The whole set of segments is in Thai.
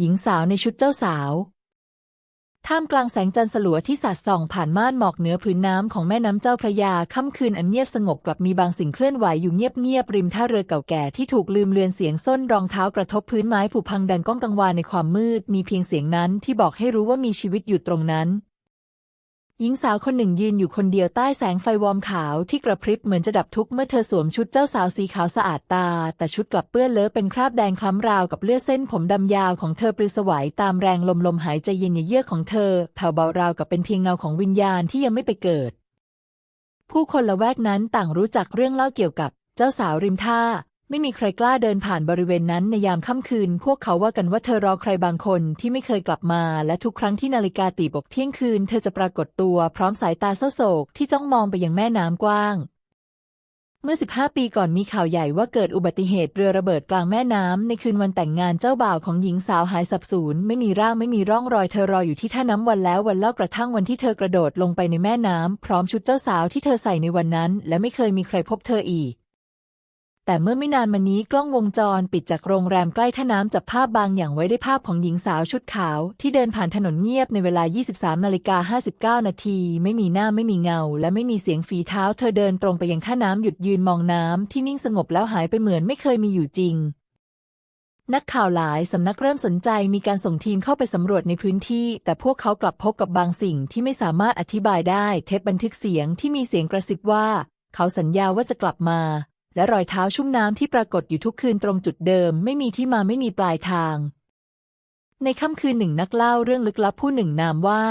หญิงสาวในชุดเจ้าสาว ท่ามกลางแสงจันทร์สลัวที่สาดส่องผ่านม่านหมอกเหนือผืนน้ำของแม่น้ำเจ้าพระยาค่ำคืนอันเงียบสงบกลับมีบางสิ่งเคลื่อนไหวอยู่เงียบๆริมท่าเรือเก่าแก่ที่ถูกลืมเลือนเสียงส้นรองเท้ากระทบพื้นไม้ผุพังดังก้องกังวานในความมืด มีเพียงเสียงนั้นที่บอกให้รู้ว่ามีชีวิตอยู่ตรงนั้น หญิงสาวคนหนึ่งยืนอยู่คนเดียวใต้แสงไฟวอร์มขาวที่กระพริบเหมือนจะดับทุกข์เมื่อเธอสวมชุดเจ้าสาวสีขาวสะอาดตา แต่ชุดกลับเปื้อนเลอะเป็นคราบแดงคล้ำราวกับเลือดเส้นผมดำยาวของเธอปลิวสวายตามแรงลมลมหายใจเย็นเยือกของเธอแผ่วเบาราวกับเป็นเพียงเงาของวิญญาณที่ยังไม่ไปเกิด ผู้คนละแวกนั้นต่างรู้จักเรื่องเล่าเกี่ยวกับเจ้าสาวริมท่า ไม่มีใครกล้าเดินผ่านบริเวณนั้นในยามค่ำคืน พวกเขาว่ากันว่าเธอรอใครบางคนที่ไม่เคยกลับมา และทุกครั้งที่นาฬิกาตีบอกเที่ยงคืน เธอจะปรากฏตัวพร้อมสายตาเศร้าโศกที่จ้องมองไปยังแม่น้ำกว้าง เมื่อ 15 ปีก่อนมีข่าวใหญ่ว่าเกิดอุบัติเหตุเรือระเบิดกลางแม่น้ำในคืนวันแต่งงานเจ้าบ่าวของหญิงสาวหายสับสูญไม่มีร่างไม่มีร่องรอยเธอรออยู่ที่ท่าน้ำวันแล้ววันเล่ากระทั่งวันที่เธอกระโดดลงไปในแม่น้ำพร้อมชุดเจ้าสาวที่เธอใส่ในวันนั้น และไม่เคยมีใครพบเธออีก แต่เมื่อไม่นานมานี้กล้องวงจรปิดจากโรงแรมใกล้ท่าน้ำจับภาพบางอย่างไว้ได้ภาพของหญิงสาวชุดขาว ที่เดินผ่านถนนเงียบในเวลา 23นาฬิกา59 นาที ไม่มีหน้าไม่มีเงา และไม่มีเสียงฝีเท้า เธอเดินตรงไปยังท่าน้ำหยุดยืนมองน้ำที่นิ่งสงบแล้วหายไปเหมือนไม่เคยมีอยู่จริง นักข่าวหลายสำนักเริ่มสนใจมีการส่งทีมเข้าไปสำรวจในพื้นที่ แต่พวกเขากลับพบกับบางสิ่งที่ไม่สามารถอธิบายได้ เทปบันทึกเสียงที่มีเสียงกระซิบว่า เขาสัญญาว่าจะกลับมา และรอยเท้าชุ่มน้ำที่ปรากฏอยู่ทุกคืนตรงจุดเดิม ไม่มีที่มาไม่มีปลายทาง ในค่ำคืนหนึ่งนักเล่าเรื่องลึกลับผู้หนึ่งนามว่า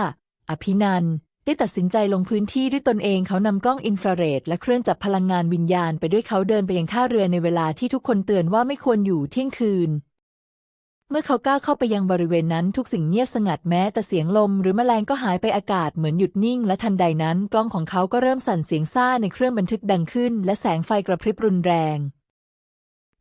อภินันได้ตัดสินใจลงพื้นที่ด้วยตนเองเขานำกล้องอินฟราเรดและเครื่องจับพลังงานวิญญาณไปด้วยเขาเดินไปยังท่าเรือในเวลาที่ทุกคนเตือนว่าไม่ควรอยู่เที่ยงคืน เมื่อเขาก้าวเข้าไปยังบริเวณนั้นทุกสิ่งเงียบสงัดแม้แต่เสียงลม หรือแมลงก็หายไปอากาศเหมือนหยุดนิ่ง และทันใดนั้นกล้องของเขาก็เริ่มสั่นเสียงซ่าในเครื่องบันทึกดังขึ้น และแสงไฟกระพริบรุนแรง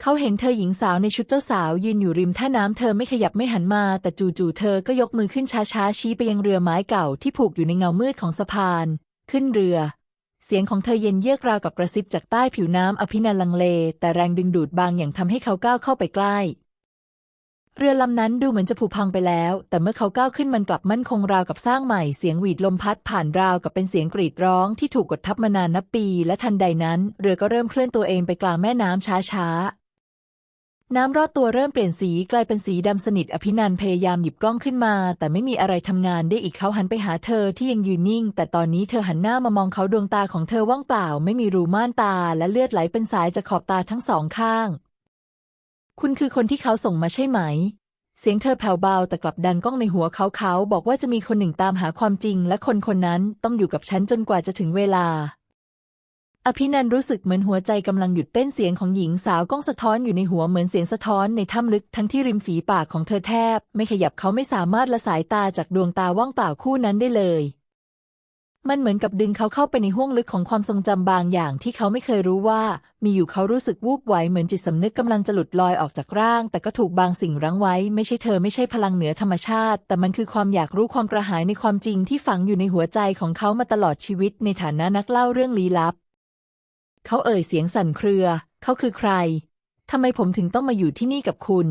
เขาเห็นเธอหญิงสาวในชุดเจ้าสาว ยืนอยู่ริมท่าน้ำเธอไม่ขยับไม่หันมา แต่จู่ๆเธอก็ยกมือขึ้นช้าๆชี้ไปยังเรือไม้เก่าที่ผูกอยู่ในเงามืดของสะพาน ขึ้นเรือเสียงของเธอเย็นเยือกราวกับกระซิบจากใต้ผิวน้ำอภินันลังเล แต่แรงดึงดูดบางอย่างทำให้เขาก้าวเข้าไปใกล้ เรือลำนั้นดูเหมือนจะผุพังไปแล้ว แต่เมื่อเขาก้าวขึ้นมันกลับมั่นคงราวกับสร้างใหม่ เสียงหวีดลมพัดผ่านราวกับเป็นเสียงกรีดร้องที่ถูกกดทับมานานนับปี และทันใดนั้น เรือก็เริ่มเคลื่อนตัวเองไปกลางแม่น้ำช้าๆน้ำรอดตัวเริ่มเปลี่ยนสีกลายเป็นสีดำสนิทอภินันพยายามหยิบกล้องขึ้นมา แต่ไม่มีอะไรทำงานได้อีกเขาหันไปหาเธอที่ยังยืนนิ่ง แต่ตอนนี้เธอหันหน้ามามองเขาดวงตาของเธอว่างเปล่า ไม่มีรูม่านตา และเลือดไหลเป็นสายจากขอบตาทั้งสองข้าง คุณคือคนที่เขาส่งมาใช่ไหม เสียงเธอแผ่วเบาแต่กลับดังก้องในหัวเขาเขาบอกว่าจะมีคนหนึ่งตามหาความจริง และคนคนนั้นต้องอยู่กับฉันจนกว่าจะถึงเวลา อภินันรู้สึกเหมือนหัวใจกำลังหยุดเต้นเสียงของหญิงสาวก้องสะท้อนอยู่ในหัวเหมือนเสียงสะท้อนในถ้ำลึกทั้งที่ริมฝีปากของเธอแทบ ไม่ขยับเขาไม่สามารถละสายตาจากดวงตาว่างเปล่าคู่นั้นได้เลย มันเหมือนกับดึงเขาเข้าไปในห้วงลึกของความทรงจำบางอย่างที่เขาไม่เคยรู้ว่า มีอยู่เขารู้สึกวูบไหวเหมือนจิตสำนึกกำลังจะหลุดลอยออกจากร่าง แต่ก็ถูกบางสิ่งรั้งไว้ ไม่ใช่เธอไม่ใช่พลังเหนือธรรมชาติ แต่มันคือความอยากรู้ความกระหายในความจริงที่ฝังอยู่ในหัวใจของเขามาตลอดชีวิตในฐานะนักเล่าเรื่องลี้ลับ เขาเอ่ยเสียงสั่นเครือ เขาคือใครทำไมผมถึงต้องมาอยู่ที่นี่กับคุณ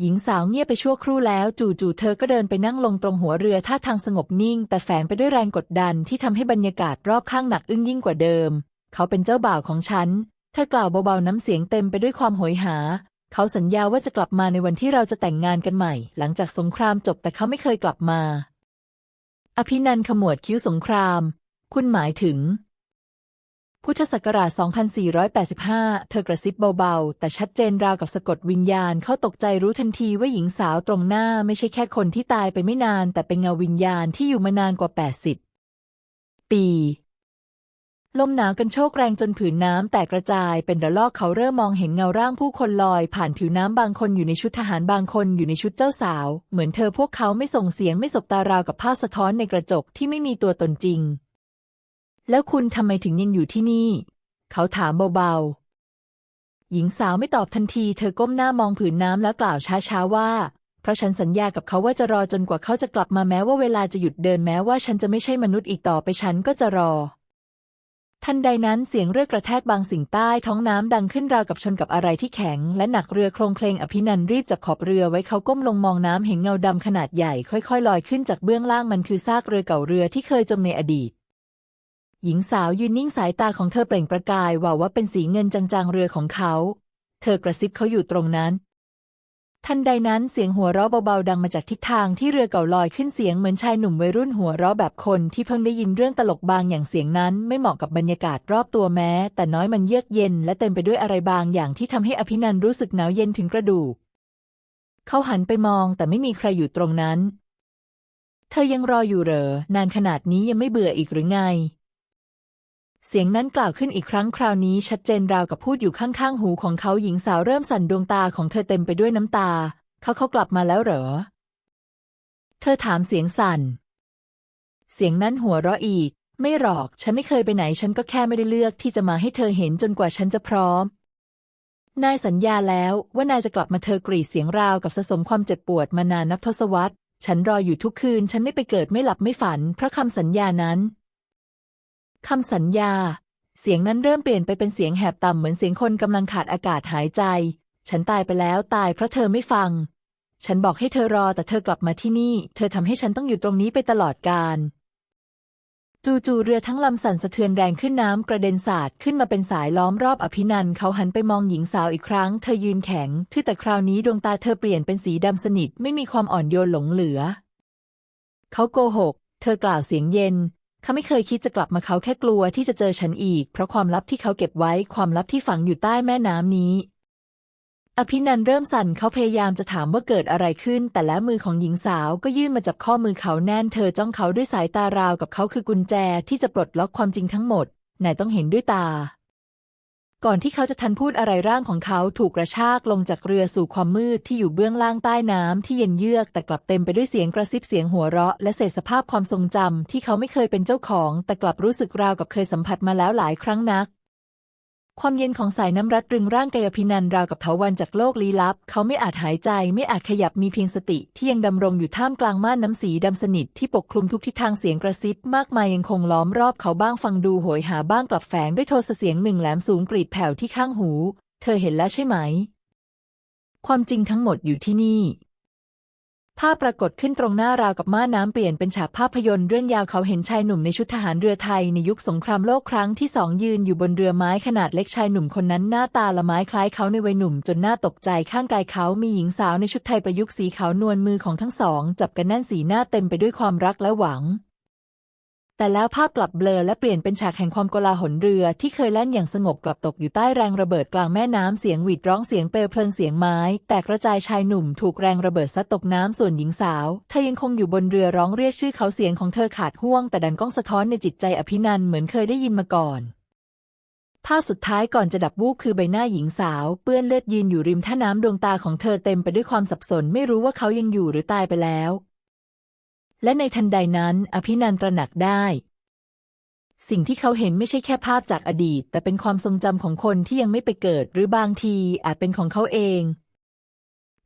หญิงสาวเงียบไปชั่วครู่แล้วจู่ๆเธอก็เดินไปนั่งลงตรงหัวเรือท่าทางสงบนิ่ง แต่แฝงไปด้วยแรงกดดันที่ทำให้บรรยากาศรอบข้างหนักอึ้งยิ่งกว่าเดิม เขาเป็นเจ้าบ่าวของฉัน เธอกล่าวเบาๆน้ำเสียงเต็มไปด้วยความโหยหา เขาสัญญาว่าจะกลับมาในวันที่เราจะแต่งงานกันใหม่ หลังจากสงครามจบแต่เขาไม่เคยกลับมา อภินันขมวดคิ้วสงคราม คุณหมายถึง พุทธศักราช 2485 เธอกระซิบเบาๆ แต่ชัดเจนราวกับสะกดวิญญาณ เขาตกใจรู้ทันทีว่าหญิงสาวตรงหน้าไม่ใช่แค่คนที่ตายไปไม่นาน แต่เป็นเงาวิญญาณที่อยู่มานานกว่า 80 ปี ลมหนาวกันโชกแรงจนผืนน้ำแตกกระจายเป็นระลอกเขาเริ่มมองเห็นเงาร่างผู้คนลอย ผ่านผิวน้ำบางคนอยู่ในชุดทหารบางคนอยู่ในชุดเจ้าสาว เหมือนเธอพวกเขาไม่ส่งเสียงไม่สบตาราวกับภาพสะท้อนในกระจกที่ไม่มีตัวตนจริง แล้วคุณทำไมถึงยังอยู่ที่นี่ เขาถามเบาๆ หญิงสาวไม่ตอบทันที เธอก้มหน้ามองผืนน้ำแล้วกล่าวช้าๆว่า เพราะฉันสัญญากับเขาว่าจะรอจนกว่าเขาจะกลับมาแม้ว่าเวลาจะหยุดเดินแม้ว่าฉันจะไม่ใช่มนุษย์อีกต่อไปฉันก็จะรอ ทันใดนั้นเสียงเรือกระแทกบางสิ่งใต้ท้องน้ำดังขึ้นราวกับชนกับอะไรที่แข็ง และหนักเรือโครงเคลงอภินันรีบจับขอบเรือไว้เขาก้มลงมองน้ำเห็นเงาดำขนาดใหญ่ ค่อยๆลอยขึ้นจากเบื้องล่างมันคือซากเรือเก่าเรือที่เคยจมในอดีต หญิงสาวยืนนิ่งสายตาของเธอเปล่งประกายว่าว่าเป็นสีเงินจางๆเรือของเขา เธอกระซิบเขาอยู่ตรงนั้น ทันใดนั้นเสียงหัวเราะเบาๆดังมาจากทิศทางที่เรือเก่าลอยขึ้นเสียงเหมือนชายหนุ่มวัยรุ่นหัวเราะแบบคนที่เพิ่งได้ยินเรื่องตลกบางอย่างเสียงนั้นไม่เหมาะกับบรรยากาศรอบตัวแม้ แต่น้อยมันเยือกเย็นและเต็มไปด้วยอะไรบางอย่างที่ทำให้อภินันรู้สึกหนาวเย็นถึงกระดูก เขาหันไปมองแต่ไม่มีใครอยู่ตรงนั้น เธอยังรออยู่เหรอ นานขนาดนี้ยังไม่เบื่ออีกหรือไง เสียงนั้นกล่าวขึ้นอีกครั้งคราวนี้ชัดเจนราวกับพูดอยู่ข้างๆ หูของเขาหญิงสาวเริ่มสั่นดวงตาของเธอเต็มไปด้วยน้ำตา เขาเขากลับมาแล้วเหรอ เธอถามเสียงสั่น เสียงนั้นหัวเราะอีก ไม่หรอก ฉันไม่เคยไปไหน ฉันก็แค่ไม่ได้เลือกที่จะมาให้เธอเห็นจนกว่าฉันจะพร้อม นายสัญญาแล้วว่านายจะกลับมาเธอกรีดเสียงราวกับสะสมความเจ็บปวดมานานนับทศวรรษ ฉันรออยู่ทุกคืน ฉันไม่ไปเกิดไม่หลับไม่ฝัน เพราะคำสัญญานั้น คำสัญญา เสียงนั้นเริ่มเปลี่ยนไปเป็นเสียงแหบต่ำเหมือนเสียงคนกำลังขาดอากาศหายใจ ฉันตายไปแล้วตายเพราะเธอไม่ฟัง ฉันบอกให้เธอรอแต่เธอกลับมาที่นี่ เธอทำให้ฉันต้องอยู่ตรงนี้ไปตลอดกาลจู่ๆเรือทั้งลำสั่นสะเทือนแรงขึ้นน้ำกระเด็นสาดขึ้นมาเป็นสายล้อมรอบอภินันเขาหันไปมองหญิงสาวอีกครั้ง เธอยืนแข็งที่แต่คราวนี้ดวงตาเธอเปลี่ยนเป็นสีดำสนิทไม่มีความอ่อนโยนหลงเหลือ เขาโกหก เธอกล่าวเสียงเย็น เขาไม่เคยคิดจะกลับมาเขาแค่กลัวที่จะเจอฉันอีก เพราะความลับที่เขาเก็บไว้ความลับที่ฝังอยู่ใต้แม่น้ำนี้ อภินันเริ่มสั่นเขาพยายามจะถามว่าเกิดอะไรขึ้น แต่แล้วมือของหญิงสาวก็ยื่นมาจับข้อมือเขาแน่นเธอจ้องเขาด้วยสายตาราวกับเขาคือกุญแจที่จะปลดล็อกความจริงทั้งหมดนายต้องเห็นด้วยตา ก่อนที่เขาจะทันพูดอะไรร่างของเขาถูกกระชากลงจากเรือสู่ความมืดที่อยู่เบื้องล่างใต้น้ำที่เย็นเยือก แต่กลับเต็มไปด้วยเสียงกระซิบเสียงหัวเราะ และเศษสภาพความทรงจำที่เขาไม่เคยเป็นเจ้าของ แต่กลับรู้สึกราวกับเคยสัมผัสมาแล้วหลายครั้งนัก ความเย็นของสายน้ำรัดรึงร่างกายอภินันราวกับเถาวันจากโลกลี้ลับ เขาไม่อาจหายใจไม่อาจขยับมีเพียงสติ ที่ยังดำรงอยู่ท่ามกลางม่านน้ำสีดำสนิทที่ปกคลุมทุกทิศทางเสียงกระซิบมากมายยังคงล้อมรอบเขาบ้างฟังดูโหยหาบ้างกลับแฝงด้วยโทสเสียงหนึ่งแหลมสูงกรีดแผ่วที่ข้างหู เธอเห็นแล้วใช่ไหม ความจริงทั้งหมดอยู่ที่นี่ ภาพปรากฏขึ้นตรงหน้าราวกับม่านน้ำเปลี่ยนเป็นฉากภาพยนตร์เรื่องยาวเขาเห็นชายหนุ่มในชุดทหารเรือไทยในยุคสงครามโลกครั้งที่สองยืนอยู่บนเรือไม้ขนาดเล็กชายหนุ่มคนนั้นหน้าตาละไม้คล้ายเขาในวัยหนุ่มจนน่าตกใจข้างกายเขามีหญิงสาวในชุดไทยประยุกต์สีขาวนวลมือของทั้งสอง จับกันแน่นสีหน้าเต็มไปด้วยความรักและหวัง แต่แล้วภาพกลับเบลอและเปลี่ยนเป็นฉากแห่งความโกลาหลเรือที่เคยแล่นอย่างสงบกลับตกอยู่ใต้แรงระเบิดกลางแม่น้ำเสียงหวีดร้องเสียงเปลวเพลิงเสียงไม้ แตกกระจายชายหนุ่มถูกแรงระเบิดซัดตกน้ำส่วนหญิงสาวเธอยังคงอยู่บนเรือร้องเรียกชื่อเขาเสียงของเธอขาดห่วง แต่ดันก้องสะท้อนในจิตใจอภินันเหมือนเคยได้ยินมาก่อนภาพสุดท้ายก่อนจะดับวูบคือใบหน้าหญิงสาว เปื้อนเลือดยืนอยู่ริมท่าน้ำดวงตาของเธอเต็มไปด้วยความสับสน ไม่รู้ว่าเขายังอยู่หรือตายไปแล้ว และในทันใดนั้นอภินันตระหนักได้ สิ่งที่เขาเห็นไม่ใช่แค่ภาพจากอดีต แต่เป็นความทรงจำของคนที่ยังไม่ไปเกิด หรือบางทีอาจเป็นของเขาเอง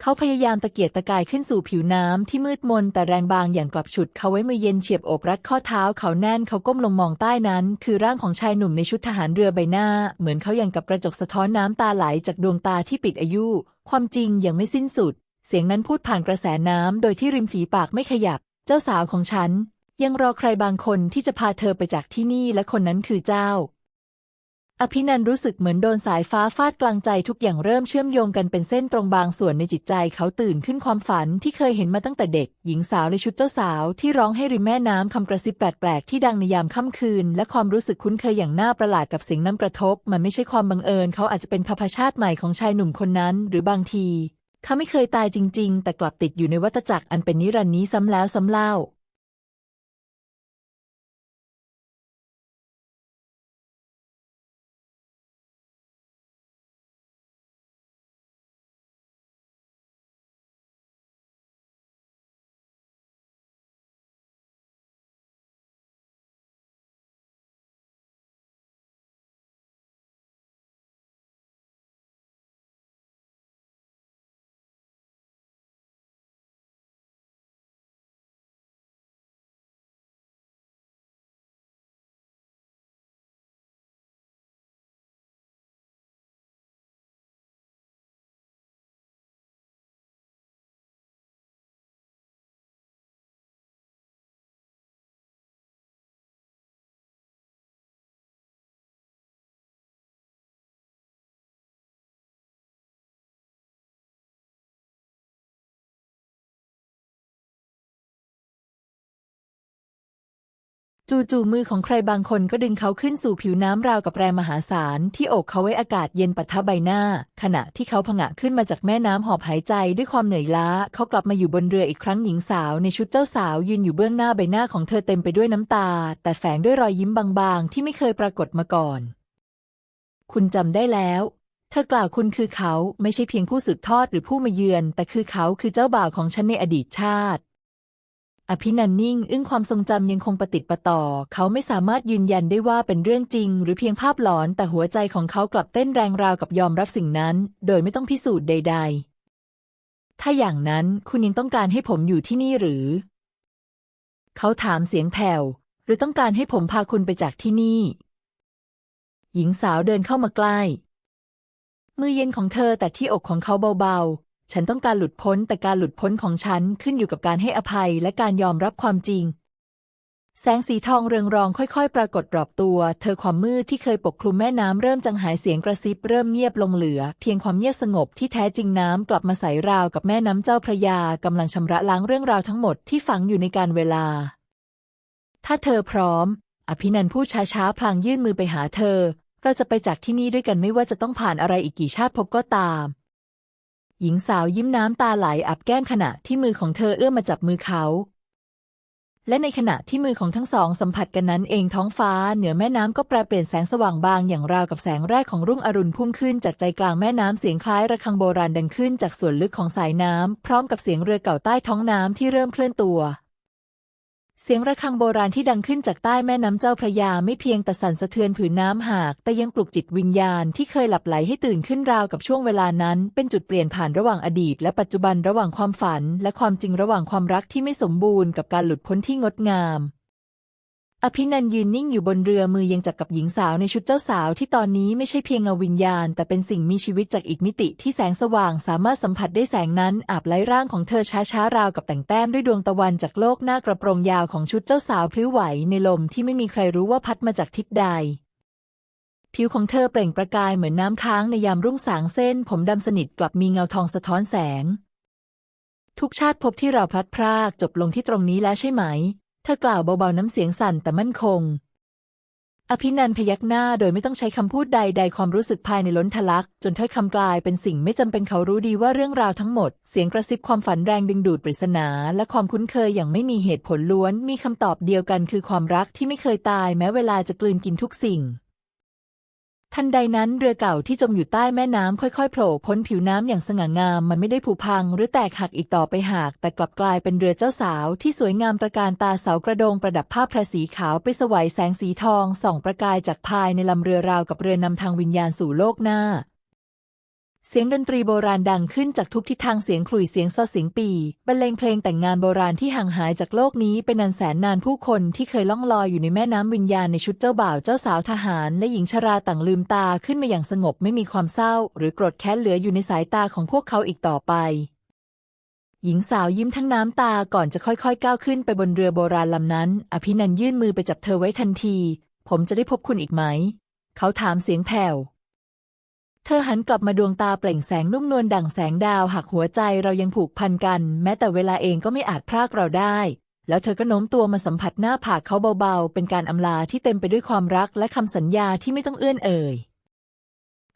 เขาพยายามตะเกียกตะกายขึ้นสู่ผิวน้ำที่มืดมนแต่แรงบางอย่างกลับฉุดเขาไว้มือเย็นเฉียบอบรัดข้อเท้าเขาแน่นเขาก้มลงมองใต้นั้น คือร่างของชายหนุ่มในชุดทหารเรือใบหน้า เหมือนเขาอย่างกับกระจกสะท้อนน้ำตาไหลจากดวงตาที่ปิดอายุ ความจริงยังไม่สิ้นสุด เสียงนั้นพูดผ่านกระแสน้ำโดยที่ริมฝีปากไม่ขยับ จ้าสาวของฉัน ยังรอใครบางคนที่จะพาเธอไปจากที่นี่และคนนั้นคือเจ้า อภินันรู้สึกเหมือนโดนสายฟ้าฟาดกลางใจทุกอย่างเริ่มเชื่อมโยงกันเป็นเส้นตรงบางส่วนในจิตใจเขาตื่นขึ้นความฝันที่เคยเห็นมาตั้งแต่เด็ก หญิงสาวในชุดเจ้าสาวที่ร้องให้ริมแม่น้ำคำกระซิบแปลกๆที่ดังในยามค่ำคืน และความรู้สึกคุ้นเคยอย่างน่าประหลาดกับเสียงน้ำกระทบ มันไม่ใช่ความบังเอิญ เขาอาจจะเป็นพชาติใหม่ของชายหนุ่มคนนั้น หรือบางที เขาไม่เคยตายจริง ๆ แต่กลับติดอยู่ในวัฏจักรอันเป็นนิรันดร์นี้ซ้ำแล้วซ้ำเล่า จู่ๆมือของใครบางคนก็ดึงเขาขึ้นสู่ผิวน้ำราวกับแรงมหาศาลที่โอบเขาไว้อากาศเย็นปะทะใบหน้า ขณะที่เขาผงะขึ้นมาจากแม่น้ำหอบหายใจด้วยความเหนื่อยล้า เขากลับมาอยู่บนเรืออีกครั้งหญิงสาวในชุดเจ้าสาวยืนอยู่เบื้องหน้าใบหน้าของเธอเต็มไปด้วยน้ำตา แต่แฝงด้วยรอยยิ้มบางๆ ที่ไม่เคยปรากฏมาก่อน คุณจำได้แล้ว เธอกล่าวคุณคือเขาไม่ใช่เพียงผู้สืบทอดหรือผู้มาเยือน แต่คือเขาคือเจ้าบ่าวของฉันในอดีตชาติ อภินันนิ่ง อึ้งความทรงจำยังคงประติดประต่อ เขาไม่สามารถยืนยันได้ว่าเป็นเรื่องจริง หรือเพียงภาพหลอน แต่หัวใจของเขากลับเต้นแรงราวกับยอมรับสิ่งนั้น โดยไม่ต้องพิสูจน์ใด ๆ ถ้าอย่างนั้นคุณยังต้องการให้ผมอยู่ที่นี่หรือ เขาถามเสียงแผ่ว หรือต้องการให้ผมพาคุณไปจากที่นี่ หญิงสาวเดินเข้ามาใกล้ มือเย็นของเธอแต่ที่อกของเขาเบาๆ ฉันต้องการหลุดพ้นแต่การหลุดพ้นของฉันขึ้นอยู่กับการให้อภัยและการยอมรับความจริง แสงสีทองเรืองรองค่อยๆ ปรากฏรอบตัว เธอความมืดที่เคยปกคลุมแม่น้ำเริ่มจางหายเสียงกระซิบเริ่มเงียบลงเหลือ เพียงความเงียบสงบที่แท้จริงน้ำกลับมาใสราวกับแม่น้ำเจ้าพระยากำลังชำระล้างเรื่องราวทั้งหมดที่ฝังอยู่ในการเวลา ถ้าเธอพร้อม อภินันพูดช้าๆพลางยื่นมือไปหาเธอ เราจะไปจากที่นี่ด้วยกันไม่ว่าจะต้องผ่านอะไรอีกกี่ชาติภพก็ตาม หญิงสาวยิ้มน้ำตาไหลอับแก้มขณะที่มือของเธอเอื้อมมาจับมือเขา และในขณะที่มือของทั้งสองสัมผัสกันนั้นเองท้องฟ้าเหนือแม่น้ำก็แปรเปลี่ยนแสงสว่างบางอย่างราวกับแสงแรกของรุ่งอรุณพุ่งขึ้นจากใจกลางแม่น้ำเสียงคล้ายระฆังโบราณดังขึ้นจากส่วนลึกของสายน้ำพร้อมกับเสียงเรือเก่าใต้ท้องน้ำที่เริ่มเคลื่อนตัว เสียงระฆังโบราณที่ดังขึ้นจากใต้แม่น้ำเจ้าพระยาไม่เพียงแต่สั่นสะเทือนผืนน้ำหาก แต่ยังปลุกจิตวิญญาณที่เคยหลับไหลให้ตื่นขึ้นราวกับช่วงเวลานั้น เป็นจุดเปลี่ยนผ่านระหว่างอดีต และปัจจุบันระหว่างความฝัน และความจริงระหว่างความรักที่ไม่สมบูรณ์กับการหลุดพ้นที่งดงาม อภินันยืนนิ่งอยู่บนเรือมือยังจับกับหญิงสาวในชุดเจ้าสาวที่ตอนนี้ไม่ใช่เพียงเงาวิญญาณ แต่เป็นสิ่งมีชีวิตจากอีกมิติที่แสงสว่างสามารถสัมผัสได้แสงนั้นอาบไล้ร่างของเธอช้าๆราวกับแต่งแต้มด้วยดวงตะวันจากโลกหน้ากระโปรงยาวของชุดเจ้าสาวพลิ้วไหวในลมที่ไม่มีใครรู้ว่าพัดมาจากทิศใด ผิวของเธอเปล่งประกายเหมือนน้ำค้างในยามรุ่งสางเส้น ผมดำสนิทกลับมีเงาทองสะท้อนแสง ทุกชาติภพที่เราพลัดพรากจบลงที่ตรงนี้แล้วใช่ไหม เธอกล่าวเบาๆน้ำเสียงสั่นแต่มั่นคง อภินันพยักหน้าโดยไม่ต้องใช้คำพูดใด ๆ ความรู้สึกภายในล้นทะลัก จนถ้อยคำกลายเป็นสิ่งไม่จำเป็นเขารู้ดีว่าเรื่องราวทั้งหมด เสียงกระซิบความฝันแรงดึงดูดปริศนา และความคุ้นเคยอย่างไม่มีเหตุผลล้วน มีคำตอบเดียวกันคือความรักที่ไม่เคยตายแม้เวลาจะกลืนกินทุกสิ่ง ทันใดนั้นเรือเก่าที่จมอยู่ใต้แม่น้ำค่อยๆโผล่พ้นผิวน้ำอย่างสง่างาม มันไม่ได้ผุพัง หรือแตกหักอีกต่อไปหาก แต่กลับกลายเป็นเรือเจ้าสาวที่สวยงามประการตาเสากระโดงประดับผ้าแพรสีขาวไปสวัยแสงสีทองส่องประกายจากภายในลำเรือราวกับเรือนำทางวิญญาณสู่โลกหน้า เสียงดนตรีโบราณดังขึ้นจากทุกทิศทางเสียงขลุ่ยเสียงซอเสียงปีบรรเลงเพลงแต่งงานโบราณที่ห่างหายจากโลกนี้เป็นนันแสนนานผู้คนที่เคยล่องลอยอยู่ในแม่น้ำวิญญาณในชุดเจ้าบ่าวเจ้าสาวทหาร และหญิงชราต่างลืมตาขึ้นมาอย่างสงบไม่มีความเศร้า หรือโกรธแค้นเหลืออยู่ในสายตาของพวกเขาอีกต่อไป หญิงสาวยิ้มทั้งน้ำตาก่อนจะค่อยๆ ก้าวขึ้นไปบนเรือโบราณลำนั้น อภินันยื่นมือไปจับเธอไว้ทันที ผมจะได้พบคุณอีกไหม เขาถามเสียงแผ่ว เธอหันกลับมาดวงตาเปล่งแสงนุ่มนวลดั่งแสงดาวหากหัวใจเรายังผูกพันกัน แม้แต่เวลาเองก็ไม่อาจพรากเราได้ แล้วเธอก็โน้มตัวมาสัมผัสหน้าผากเขาเบาๆ เป็นการอำลาที่เต็มไปด้วยความรักและคำสัญญาที่ไม่ต้องเอื้อนเอ่ย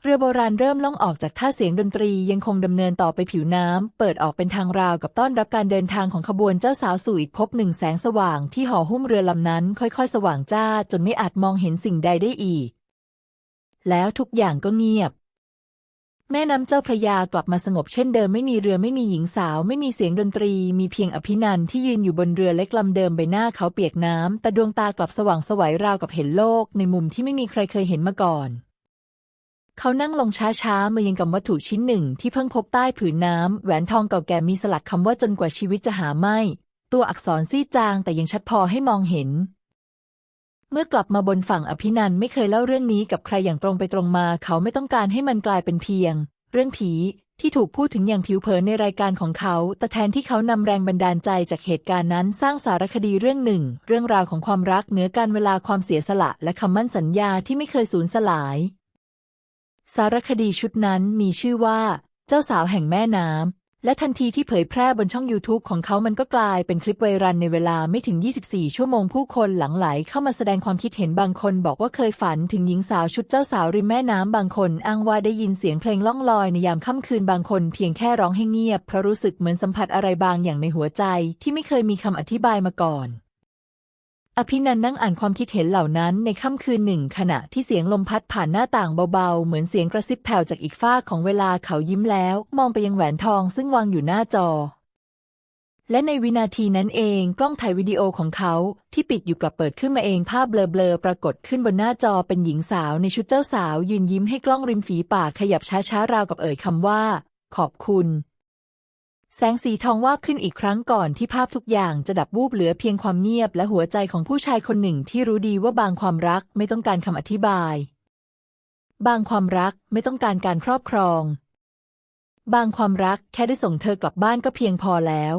เรือโบราณเริ่มล่องออกจากท่าเสียงดนตรียังคงดำเนินต่อไปผิวน้ำ เปิดออกเป็นทางราวกับต้อนรับการเดินทางของขบวนเจ้าสาวสู่อีกภพหนึ่งแสงสว่างที่ห่อหุ้มเรือลำนั้น ค่อยๆ สว่างจ้าจนไม่อาจมองเห็นสิ่งใดได้อีก แล้วทุกอย่างก็เงียบ แม่น้ำเจ้าพระยากลับมาสงบเช่นเดิมไม่มีเรือไม่มีหญิงสาว ไม่มีเสียงดนตรี มีเพียงอภินันท์ที่ยืนอยู่บนเรือเล็กลำเดิมใบหน้าเขาเปียกน้ำแต่ดวงตากลับสว่างสวัยราวกับเห็นโลก ในมุมที่ไม่มีใครเคยเห็นมาก่อน เขานั่งลงช้าๆมือยังกับวัตถุชิ้นหนึ่งที่เพิ่งพบใต้ผืนน้ำแหวนทองเก่าแก่มีสลักคำว่าจนกว่าชีวิตจะหาไม่ ตัวอักษรซีจางแต่ยังชัดพอให้มองเห็น เมื่อกลับมาบนฝั่งอภินันไม่เคยเล่าเรื่องนี้กับใครอย่างตรงไปตรงมา เขาไม่ต้องการให้มันกลายเป็นเพียง เรื่องผีที่ถูกพูดถึงอย่างผิวเผินในรายการของเขา แต่แทนที่เขานำแรงบันดาลใจจากเหตุการณ์นั้นสร้างสารคดีเรื่องหนึ่ง เรื่องราวของความรักเหนือการเวลาความเสียสละ และคำมั่นสัญญาที่ไม่เคยสูญสลาย สารคดีชุดนั้นมีชื่อว่า เจ้าสาวแห่งแม่น้ำ และทันทีที่เผยแพร่บนช่อง YouTube ของเขามันก็กลายเป็นคลิปไวรัลในเวลาไม่ถึง 24 ชั่วโมงผู้คนหลั่งไหลเข้ามาแสดงความคิดเห็นบางคนบอกว่าเคยฝันถึงหญิงสาวชุดเจ้าสาวริมแม่น้ำบางคน อ้างว่าได้ยินเสียงเพลงล่องลอยในยามค่ำคืนบางคนเพียงแค่ร้องให้เงียบเพราะรู้สึกเหมือนสัมผัสอะไรบางอย่างในหัวใจที่ไม่เคยมีคำอธิบายมาก่อน อภินันนั่งอ่านความคิดเห็นเหล่านั้นในค่ำคืนหนึ่ง ขณะที่เสียงลมพัดผ่านหน้าต่างเบาๆ เหมือนเสียงกระซิบแผ่วจากอีกฝ้าของเวลาเขายิ้มแล้ว มองไปยังแหวนทองซึ่งวางอยู่หน้าจอ และในวินาทีนั้นเองกล้องถ่ายวิดีโอของเขาที่ปิดอยู่กลับเปิดขึ้นมาเองภาพเบลอๆปรากฏขึ้นบนหน้าจอเป็นหญิงสาวในชุดเจ้าสาว ยืนยิ้มให้กล้องริมฝีปากขยับช้าๆราวกับเอ่ยคำว่า ขอบคุณ แสงสีทองวาบขึ้นอีกครั้งก่อนที่ภาพทุกอย่างจะดับวูบเหลือเพียงความเงียบและหัวใจของผู้ชายคนหนึ่งที่รู้ดีว่าบางความรักไม่ต้องการคำอธิบาย บางความรักไม่ต้องการการครอบครอง บางความรักแค่ได้ส่งเธอกลับบ้านก็เพียงพอแล้ว